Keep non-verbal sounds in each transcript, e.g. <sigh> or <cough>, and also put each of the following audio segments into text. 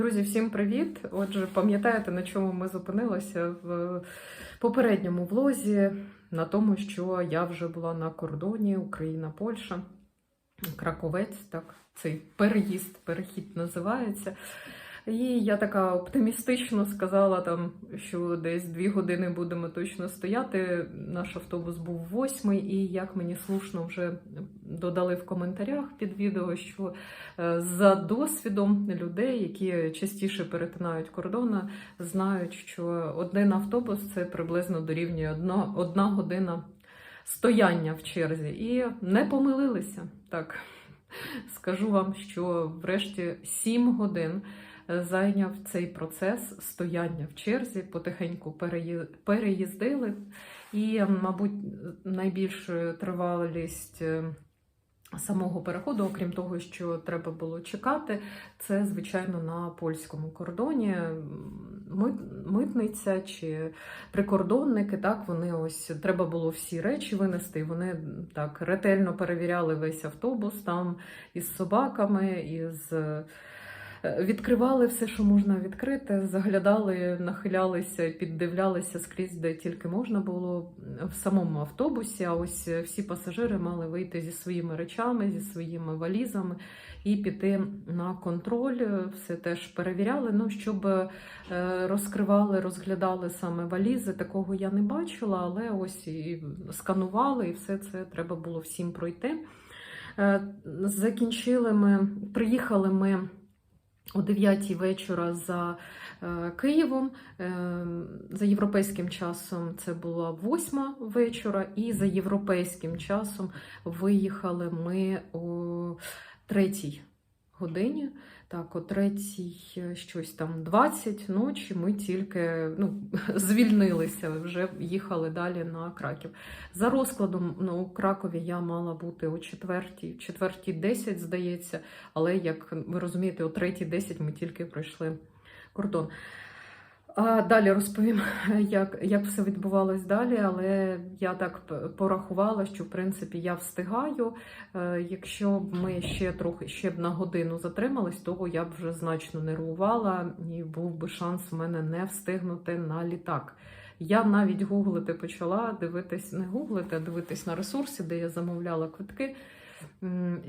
Друзі, всім привіт! Отже, пам'ятаєте, на чому ми зупинилися в попередньому влозі? На тому, що я вже була на кордоні Україна-Польща, Краковець, так, цей переїзд, перехід називається. І я така оптимістично сказала, там, що десь дві години будемо точно стояти. Наш автобус був восьмий, і як мені слушно вже додали в коментарях під відео, що е, за досвідом людей, які частіше перетинають кордони, знають, що один автобус це приблизно дорівнює одна, одна година стояння в черзі. І не помилилися. Так скажу вам, що врешті сім годин зайняв цей процес стояння в черзі, потихеньку переїздили. І, мабуть, найбільшу тривалість е, самого переходу, окрім того, що треба було чекати, це, звичайно, на польському кордоні. Митниця чи прикордонники, так, вони ось треба було всі речі винести. Вони так ретельно перевіряли весь автобус там із собаками, із. Е, Відкривали все, що можна відкрити, заглядали, нахилялися, піддивлялися скрізь, де тільки можна було в самому автобусі. А ось всі пасажири мали вийти зі своїми речами, зі своїми валізами і піти на контроль. Все теж перевіряли. Ну, щоб е, розкривали, розглядали саме валізи. Такого я не бачила, але ось і сканували, і все це треба було всім пройти. Е, Закінчили ми, приїхали ми о 9 вечора за е, Києвом. Е, За європейським часом це була 8 вечора, і за європейським часом виїхали ми о 3 годині. Так, о третій е, щось там 20 ночі ми тільки ну, <laughs> звільнилися, вже їхали далі на Краків. За розкладом ну, у Кракові я мала бути о четвертій, четвертій 10, здається, але як ви розумієте, о третій 10 ми тільки пройшли кордон. Далі розповім, <laughs> як, як все відбувалось далі, але я так порахувала, що в принципі я встигаю. Е, Якщо б ми ще трохи ще б на годину затримались, то я б вже значно нервувала і був би шанс у мене не встигнути на літак. Я навіть гуглити почала, дивитись, не гуглити, а дивитись на ресурсі, де я замовляла квитки.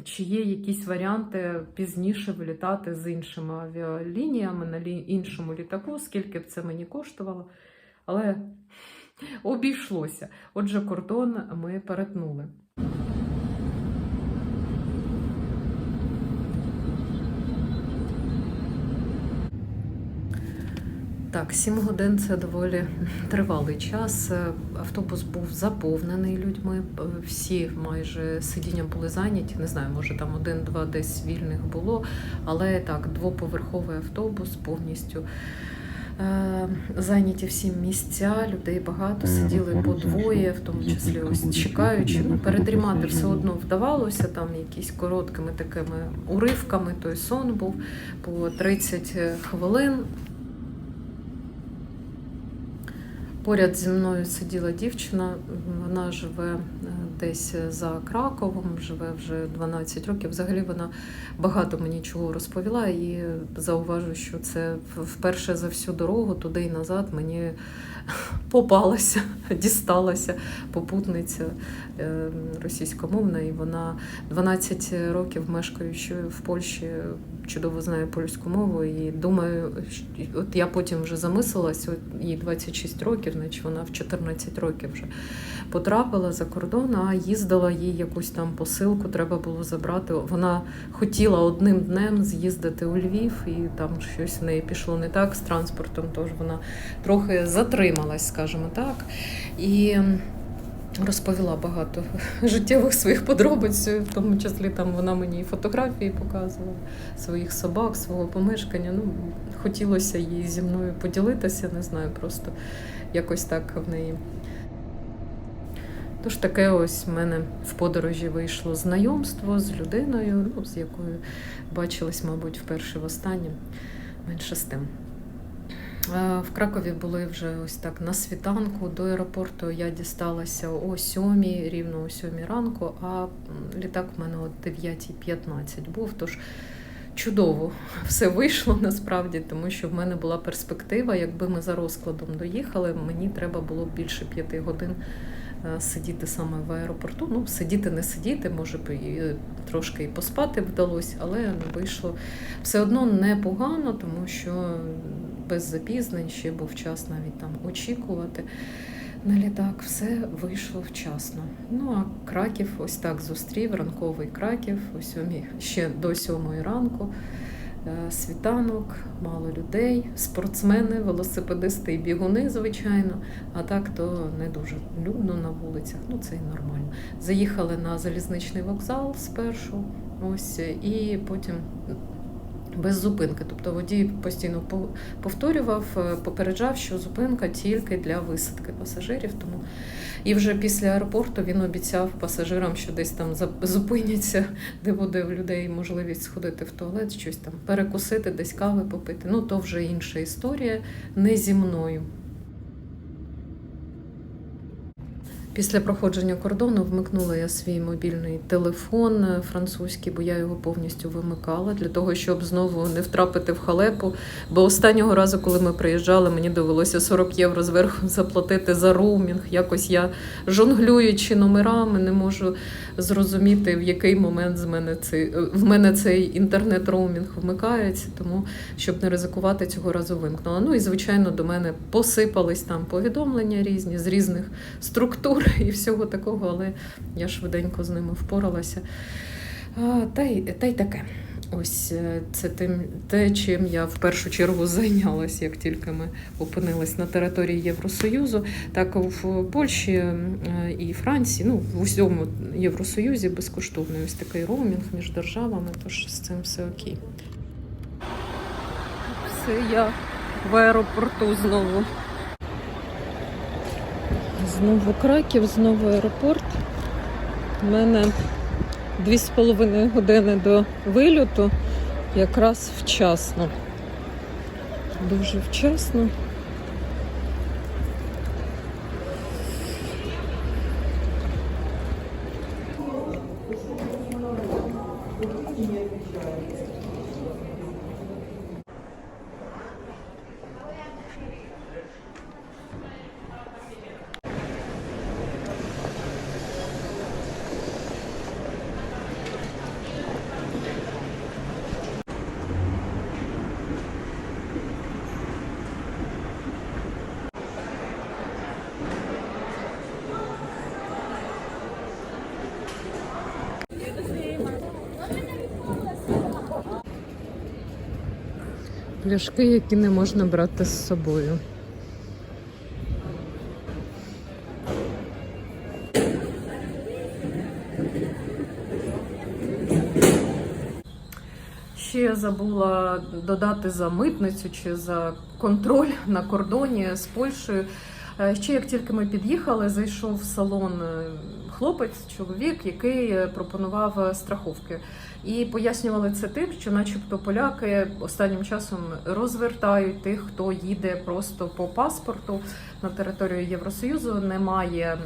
Чи є якісь варіанти пізніше вилітати з іншими авіалініями на іншому літаку, скільки б це мені коштувало. Але обійшлося. Отже, кордон ми перетнули. Так, 7 годин це доволі тривалий час. Е, Автобус був заповнений людьми. Е, Всі майже сидіння були зайняті. Не знаю, може там один-два десь вільних було. Але так, двоповерховий автобус повністю. е, Зайняті всі місця, людей багато, сиділи по двоє, в тому числі ось чекаючи. Ну, передрімати все одно вдавалося, там якісь короткими такими уривками, той сон був по 30 хвилин. Поряд зі мною сиділа дівчина, вона живе е, десь за Краковом, живе вже 12 років. Взагалі вона багато мені чого розповіла і зауважу, що це вперше за всю дорогу туди і назад мені <laughs> попалася, дісталася попутниця е, російськомовна, і вона 12 років мешкаючи в Польщі, чудово знає польську мову. І думаю, от я потім вже замислилась, їй 26 років, значить вона в 14 років вже потрапила за кордон, а їздила їй якусь там посилку, треба було забрати. Вона хотіла одним днем з'їздити у Львів, і там щось в неї пішло не так з транспортом, тож вона трохи затрималась, скажімо так. І розповіла багато життєвих своїх подробиць, в тому числі там вона мені і фотографії показувала своїх собак, свого помешкання. Ну, хотілося їй зі мною поділитися, не знаю, просто якось так в неї. Тож таке ось в мене в подорожі вийшло знайомство з людиною, ну, з якою бачились, мабуть, вперше в останнє, менше з тим. Е, В Кракові були вже ось так на світанку до аеропорту. Я дісталася о 7, рівно о 7 ранку, а літак в мене о 9.15 був. Тож чудово <laughs> все вийшло насправді, тому що в мене була перспектива. Якби ми за розкладом доїхали, мені треба було більше п'яти годин е, сидіти саме в аеропорту. Ну, сидіти, не сидіти, може і трошки і поспати вдалося, але не вийшло все одно непогано, тому що без запізнень ще був час навіть там очікувати. На літак все вийшло вчасно. Ну а Краків ось так зустрів, ранковий Краків, о сьомій, ще до сьомої ранку. Е, Світанок, мало людей, спортсмени, велосипедисти і бігуни, звичайно. А так то не дуже людно на вулицях. Ну це і нормально. Заїхали на залізничний вокзал спершу, ось і потім без зупинки. Тобто водій постійно по- повторював, е, попереджав, що зупинка тільки для висадки пасажирів. Тому і вже після аеропорту він обіцяв пасажирам, що десь там зупиняться, <laughs> де буде в людей можливість сходити в туалет, щось там перекусити, десь кави попити. Ну то вже інша історія, не зі мною. Після проходження кордону вмикнула я свій мобільний телефон е, французький, бо я його повністю вимикала для того, щоб знову не втрапити в халепу. Бо останнього разу, коли ми приїжджали, мені довелося 40 євро зверху <laughs> заплатити за роумінг. Якось я жонглюючи номерами, не можу зрозуміти, в який момент з мене цей в мене цей інтернет-роумінг вмикається. Тому щоб не ризикувати, цього разу вимкнула. Ну і звичайно, до мене посипались там повідомлення різні з різних структур <laughs> і всього такого, але я швиденько з ними впоралася. Та, й, та й таке. Ось е, це тим, те, чим я в першу чергу зайнялась, як тільки ми опинились на території Євросоюзу. Так в Польщі е, і Франції, ну в усьому Євросоюзі безкоштовний ось такий роумінг між державами, тож з цим все окей. Все я в аеропорту знову. Знову Краків, знову аеропорт. У мене дві з половиною години до вильоту, якраз вчасно. Дуже вчасно. Пляшки, які не можна брати з собою. Ще я забула додати за митницю чи за контроль на кордоні з Польщею. Е, Ще як тільки ми під'їхали, зайшов в салон е, хлопець, чоловік, який е, пропонував страховки. І пояснювали це тим, що, начебто, поляки останнім часом розвертають тих, хто їде просто по паспорту на територію Євросоюзу, немає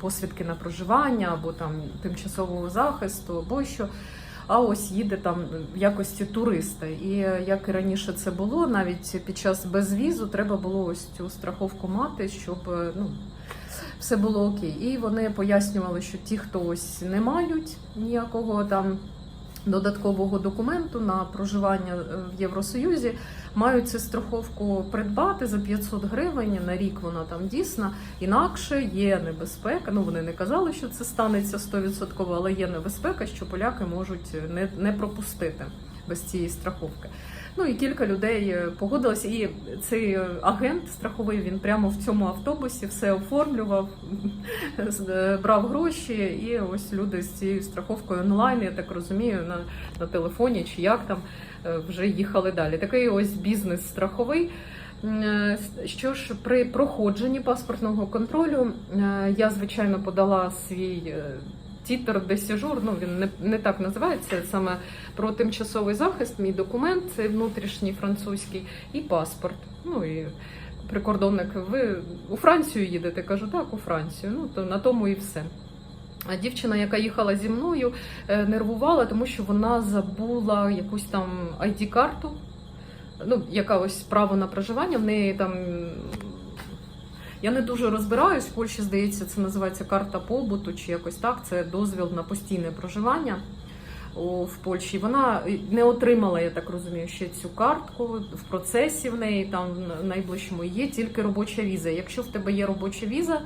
посвідки на проживання або там тимчасового захисту, або що. А ось їде там в якості туриста. І як і раніше це було, навіть під час безвізу треба було ось цю страховку мати, щоб е, ну, все було окей. І вони пояснювали, що ті, хто ось не мають ніякого там додаткового документу на проживання е, в Євросоюзі, мають цю страховку придбати за 500 гривень на рік. Вона там дійсна. Інакше є небезпека. Ну вони не казали, що це станеться 100%, але є небезпека, що поляки можуть не, не пропустити без цієї страховки. Ну і кілька людей е, погодилися. І цей е, агент страховий він прямо в цьому автобусі все оформлював, <laughs> з- брав гроші, і ось люди з цією страховкою онлайн, я так розумію, на, на телефоні чи як там е, вже їхали далі. Такий ось бізнес страховий. Е, Що ж, при проходженні паспортного контролю е, я, звичайно, подала свій е, тітр де сіжур, ну він не, не так називається, саме про тимчасовий захист, мій документ, це внутрішній французький, і паспорт. Ну і прикордонник, ви у Францію їдете? Кажу, так, у Францію. Ну то на тому і все. А дівчина, яка їхала зі мною, е, нервувала, тому що вона забула якусь там ID-карту, ну, яка ось право на проживання. В неї там. Я не дуже розбираюсь. В Польщі, здається, це називається карта побуту чи якось так. Це дозвіл на постійне проживання в Польщі. Вона не отримала, я так розумію, ще цю картку. В процесі в неї там в найближчому є тільки робоча віза. Якщо в тебе є робоча віза,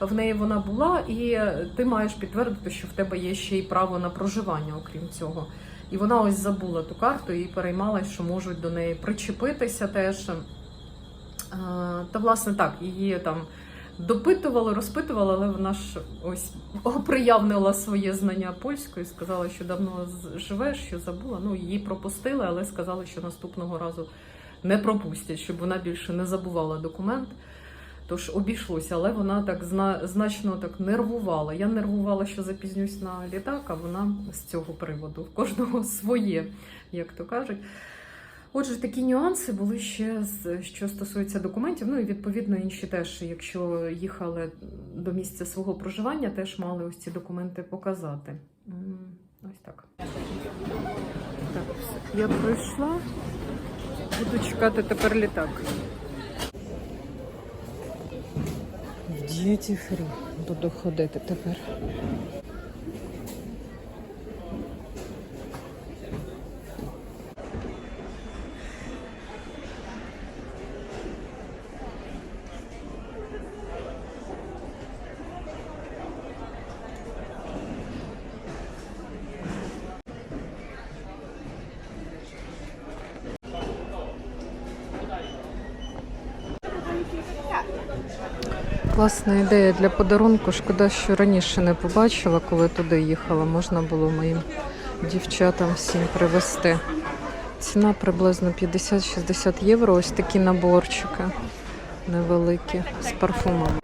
в неї вона була, і ти маєш підтвердити, що в тебе є ще й право на проживання, окрім цього. І вона ось забула ту карту і переймалась, що можуть до неї причепитися теж. Та, власне, так, її там допитували, розпитували, але вона ж ось оприявнила своє знання польської, сказала, що давно живеш, що забула. Ну, її пропустили, але сказали, що наступного разу не пропустять, щоб вона більше не забувала документ. Тож обійшлося, але вона так зна, значно так нервувала. Я нервувала, що запізнюсь на літак, а вона з цього приводу. В кожного своє, як то кажуть. Отже, такі нюанси були ще з- що стосується документів. Ну і відповідно інші теж, якщо їхали до місця свого проживання, теж мали ось ці документи показати. Ось так. Так. Я пройшла. Буду чекати тепер літак. В Duty Free буду ходити тепер. Класна ідея для подарунку. Шкода, що раніше не побачила, коли туди їхала. Можна було моїм дівчатам всім привезти. Ціна приблизно 50-60 євро. Ось такі наборчики невеликі з парфумами.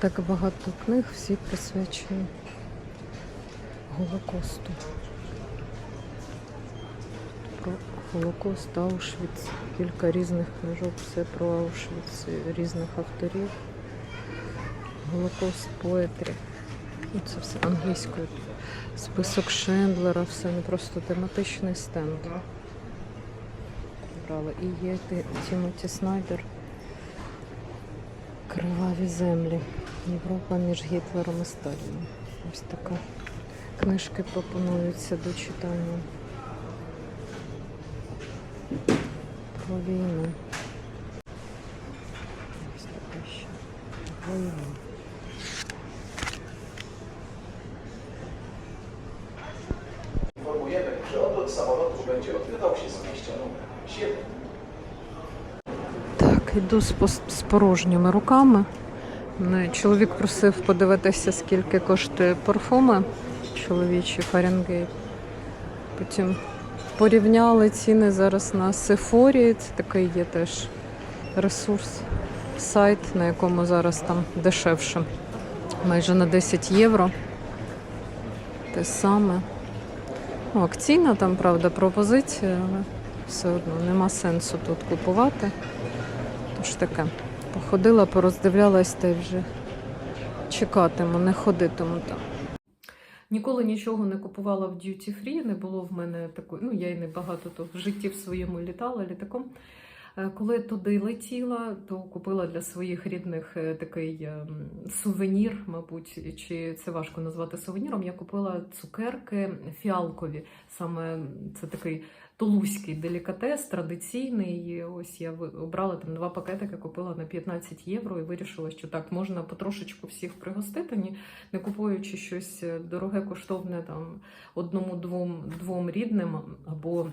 Так багато книг, всі присвячені Голокосту. Про Голокост, Аушвіц, кілька різних книжок, все про Аушвіц різних авторів. Голокост поетрі. Ну, Це все англійською. Список Шендлера, все не просто тематичний стенд. І є Тімоті Снайдер. Криваві землі. Європа між Гітлером і Сталіном. Ось така. Книжки пропонуються до читання. Про війну. Ось така ще. Війна. Informujemy, że odlot samolotu będzie odbywał się z mieścia numer 7. Так, йду з, з порожніми руками. Мене Чоловік просив подивитися, скільки коштує парфуми чоловічі Фаренгейт. Потім порівняли ціни зараз на Сефорі. Це такий є теж ресурс, сайт, на якому зараз там дешевше. Майже на 10 євро. Те саме. Ну, акційна там, правда, пропозиція, але все одно нема сенсу тут купувати. Тож таке. Походила, пороздивлялась та й вже чекатиму, не ходитиму там. Ніколи нічого не купувала в Duty Free, не було в мене такої, ну я й не багато то в житті в своєму літала літаком. Е, Коли туди летіла, то купила для своїх рідних е, такий ем, сувенір, мабуть, чи це важко назвати сувеніром. Я купила цукерки фіалкові. Саме це такий тулузький делікатес, традиційний. Ось я обрала там два пакетики, купила на 15 євро і вирішила, що так можна потрошечку всіх пригостити, не купуючи щось е, дороге, коштовне там одному-двом двом рідним або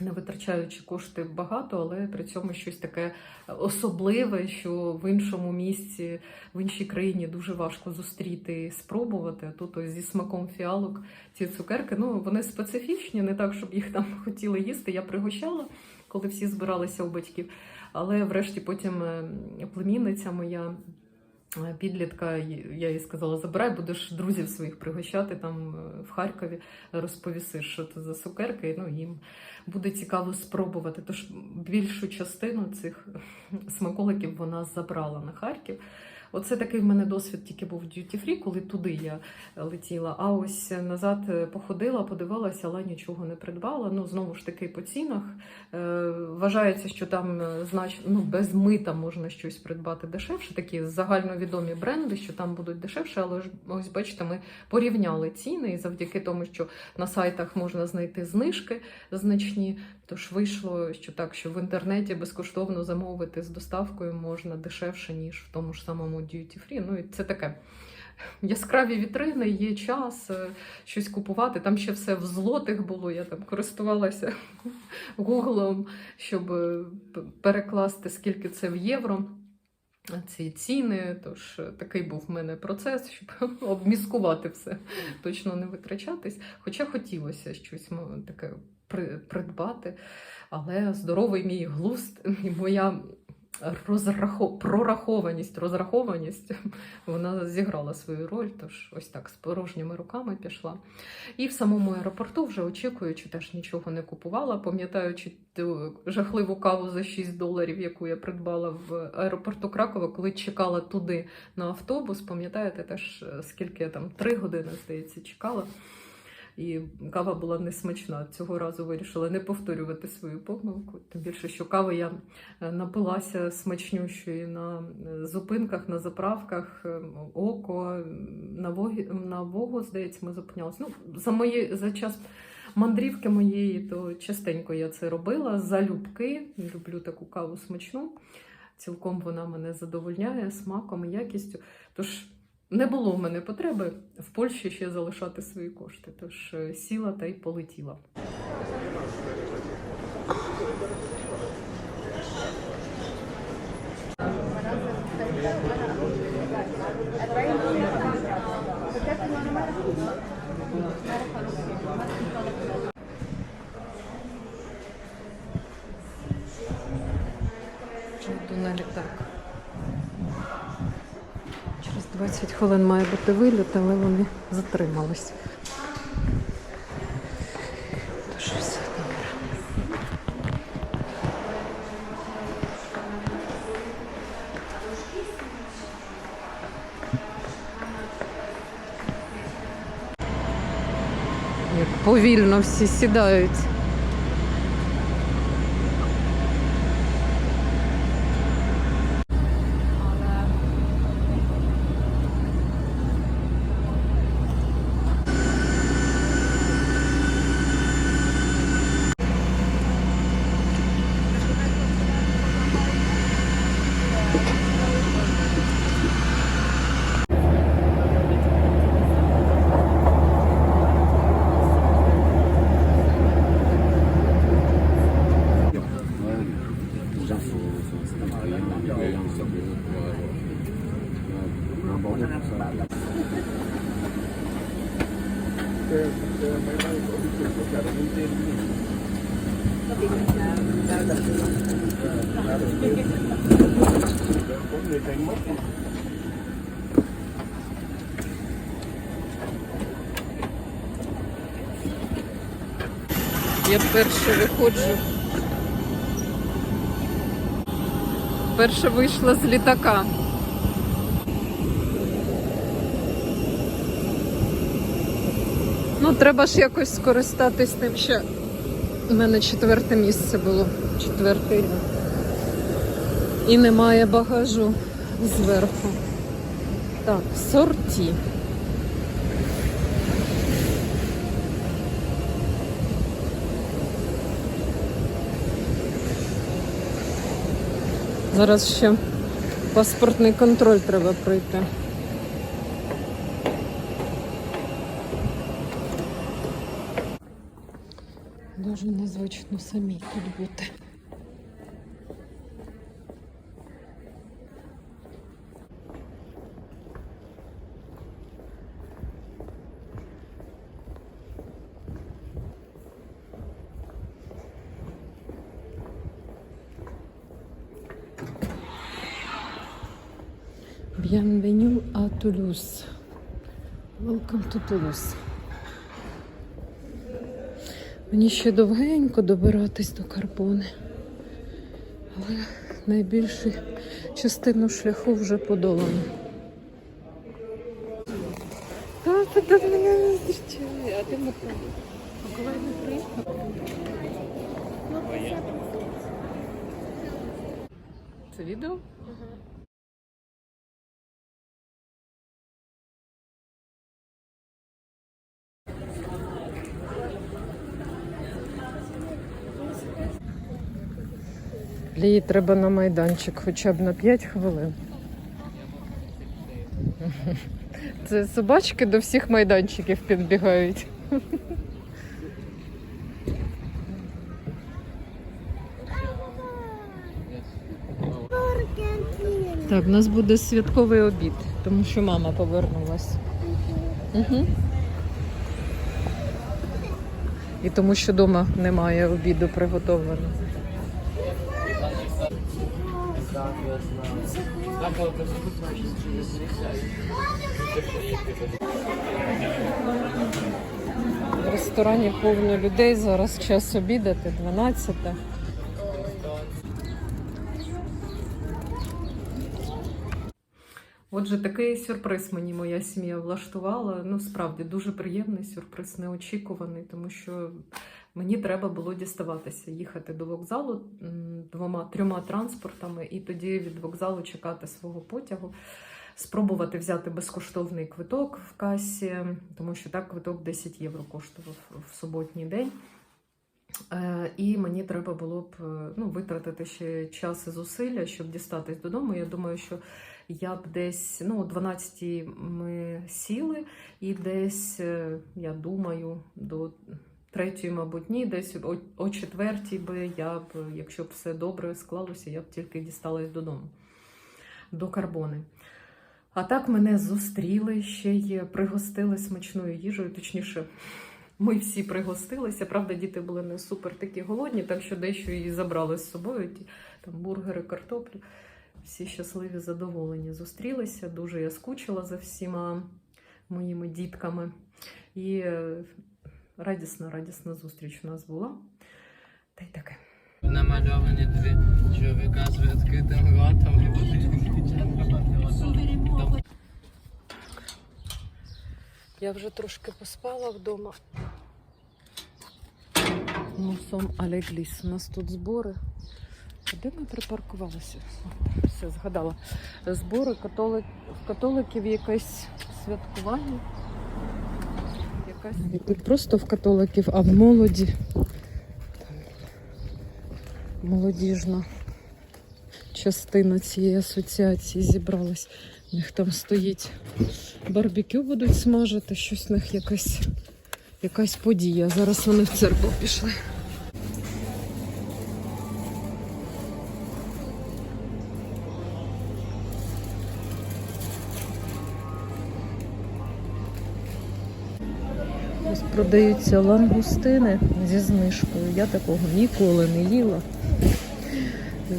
не витрачаючи кошти багато, але при цьому щось таке особливе, що в іншому місці, в іншій країні дуже важко зустріти і спробувати. Тут ось зі смаком фіалок ці цукерки, ну вони специфічні, не так, щоб їх там <laughs> хотіли їсти. Я пригощала, коли всі збиралися у батьків. Але врешті потім е, племінниця моя. Підлітка, я їй сказала, забирай, будеш друзів своїх пригощати там е, в Харкові, розповіси, що це за цукерки. Ну їм буде цікаво спробувати. Тож більшу частину цих <laughs> смаколиків вона забрала на Харків. Оце такий в мене досвід тільки був в Duty Free, коли туди я летіла. А ось назад е, походила, подивилася, але нічого не придбала. Ну, знову ж таки, по цінах. Е, вважається, що там е, знач... ну, без мита можна щось придбати дешевше. Такі загальновідомі бренди, що там будуть дешевше, але ж ось бачите, ми порівняли ціни, і завдяки тому, що на сайтах можна знайти знижки значні. Тож вийшло, що так, що в інтернеті безкоштовно замовити з доставкою можна дешевше, ніж в тому ж самому Duty Free. Ну і це таке. Яскраві вітрини, є час е, щось купувати. Там ще все в злотих було. Я там користувалася <laughs> гуглом, щоб е, перекласти, скільки це в євро. Ці ціни, тож е, такий був в мене процес, <laughs> щоб обміскувати все, точно не витрачатись. Хоча хотілося щось таке придбати, але здоровий мій глузд і моя розрахо... прорахованість, розрахованість, <laughs> вона зіграла свою роль, тож ось так з порожніми руками пішла. І в самому аеропорту, вже очікуючи, теж нічого не купувала, пам'ятаючи жахливу каву за 6 доларів, яку я придбала в аеропорту Кракова, коли чекала туди на автобус. Пам'ятаєте теж, е, скільки я там три години, здається, чекала. І кава була несмачна. Цього разу вирішила не повторювати свою помилку. Тим більше, що кави я е, напилася смачнющої на е, зупинках, на заправках, е, око, на вогі, на вогу, здається, ми зупинялися. Ну, за, мої, за час мандрівки моєї, то частенько я це робила. Залюбки. Люблю таку каву смачну. Цілком вона мене задовольняє смаком і якістю. Тож не було в мене потреби в Польщі ще залишати свої кошти. Тож е, сіла та й полетіла. Йду на літак. Через 20 хвилин має бути виліт, але вони затримались. Тож все добре. Як повільно всі сідають. Я перше виходжу. Перше вийшла з літака. Ну, треба ж якось скористатись тим, що у мене четверте місце було. Четвертий ряд. І немає багажу зверху. Так, сорті. Зараз ще паспортний контроль треба пройти. Дуже незвично самій тут бути. À Toulouse. Welcome to Toulouse. Мені ще довгенько добиратись до Карбони. Але найбільшу частину шляху вже подолано. Та ти до мене не зустрічає, а ти не А коли не приїхав? Це відео? Лії треба на майданчик хоча б на 5 хвилин. <laughs> Це собачки до всіх майданчиків підбігають. <laughs> Так, у нас буде святковий обід, тому що мама повернулась. Угу. І тому що вдома немає обіду приготовленого. В ресторані повно людей, зараз час обідати, 12. Отже, такий сюрприз мені моя сім'я влаштувала. Ну, справді дуже приємний сюрприз, неочікуваний, тому що мені треба було діставатися, їхати до вокзалу двома трьома транспортами, і тоді від вокзалу чекати свого потягу, спробувати взяти безкоштовний квиток в касі, тому що так квиток 10 євро коштував в суботній день. Е, І мені треба було б е, ну, витратити ще час і зусилля, щоб дістатись додому. Я думаю, що я б десь ну, о 12 ми сіли, і десь, е, я думаю, до третьої, мабуть, ні, десь о, о четвертій би я б, якщо б все добре склалося, я б тільки дісталась додому, до карбони. А так мене зустріли, ще й пригостили смачною їжею, точніше. Ми всі пригостилися. Правда, діти були не супер такі голодні, так що дещо і забрали з собою. Ті там бургери, картоплю. Всі щасливі, задоволені. Зустрілися. Дуже я скучила за всіма моїми дітками. І радісна, радісна зустріч у нас була. Та й таке. Намальовані дві чоловіка з відкритим ротом і вони Я вже трошки поспала вдома. Ну, сом Алегліс. У нас тут збори. Де ми припаркувалися? Все, згадала. Збори католик... католиків якесь святкування. Якась... Не просто в католиків, а в молоді. Молодіжна частина цієї асоціації зібралась. У них там стоїть барбекю будуть смажити, щось в них якась, якась подія. Зараз вони в церкву пішли. Продаються лангустини зі знижкою. Я такого ніколи не їла.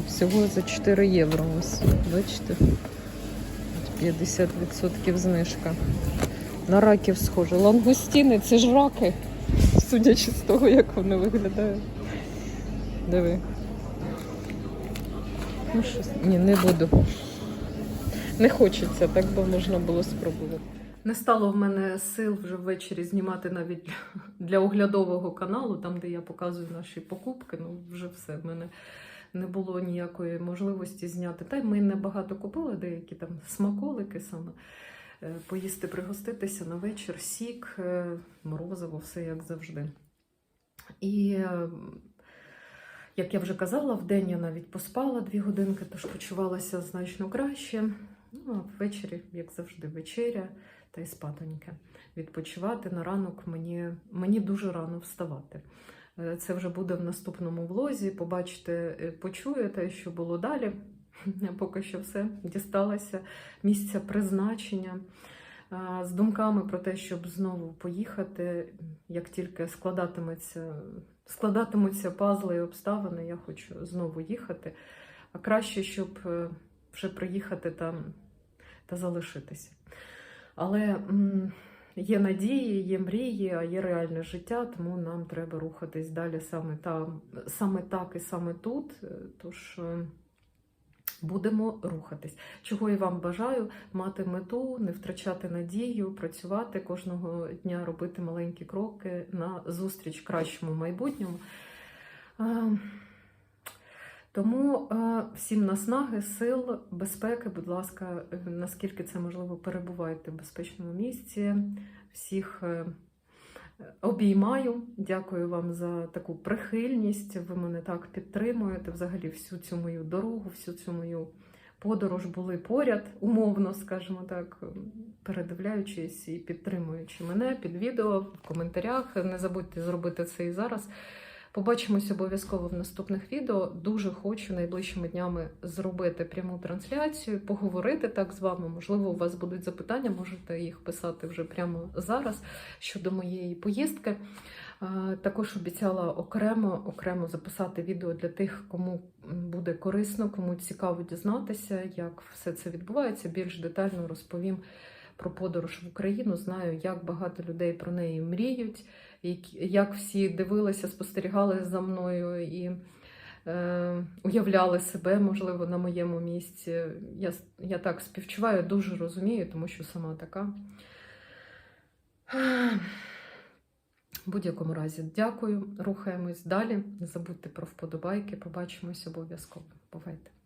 Всього за 4 євро. Ось, бачите? 50% знижка. На раків схоже. Лангустіни це ж раки, судячи з того, як вони виглядають. Диви. Ну, щось... Ні, не буду. Не хочеться, так би можна було спробувати. Не стало в мене сил вже ввечері знімати навіть <laughs> для, оглядового каналу, там, де я показую наші покупки. Ну, вже все. В мене не було ніякої можливості зняти. Та й ми небагато купили деякі там смаколики саме. Е, Поїсти, пригоститися на вечір, сік, е, морозиво, все як завжди. І, е, як я вже казала, в день я навіть поспала дві годинки, тож почувалася значно краще. Ну, а ввечері, як завжди, вечеря та й спатоньке. Відпочивати на ранок мені, мені дуже рано вставати. Е, Це вже буде в наступному влозі. Побачите, е, почуєте, що було далі. <laughs> Поки що все дісталося місця призначення з думками про те, щоб знову поїхати. Як тільки складатиметься, складатимуться пазли і обставини, я хочу знову їхати. А краще, щоб е, вже приїхати там та залишитися. Але є надії, є мрії, є реальне життя, тому нам треба рухатись далі саме там, саме так і саме тут. Е, Тож е, будемо рухатись. Чого і вам бажаю мати мету, не втрачати надію, працювати кожного дня, робити маленькі кроки на зустріч кращому майбутньому. Тому е, всім наснаги, сил, безпеки, будь ласка, е, наскільки це можливо, перебувайте в безпечному місці. Всіх е, обіймаю. Дякую вам за таку прихильність. Ви мене так підтримуєте. Взагалі, всю цю мою дорогу, всю цю мою подорож були поряд, умовно, скажімо так, передивляючись і підтримуючи мене під відео в коментарях. Не забудьте зробити це і зараз. Побачимось обов'язково в наступних відео. Дуже хочу найближчими днями зробити пряму трансляцію, поговорити так з вами. Можливо, у вас будуть запитання, можете їх писати вже прямо зараз щодо моєї поїздки. Е, Також обіцяла окремо окремо записати відео для тих, кому буде корисно, кому цікаво дізнатися, як все це відбувається. Більш детально розповім про подорож в Україну. Знаю, як багато людей про неї мріють, як- всі дивилися, спостерігали за мною і е, уявляли себе, можливо, на моєму місці. Я, я так співчуваю, дуже розумію, тому що сама така. В будь-якому разі, дякую. Рухаємось далі. Не забудьте про вподобайки. Побачимось обов'язково. Бувайте!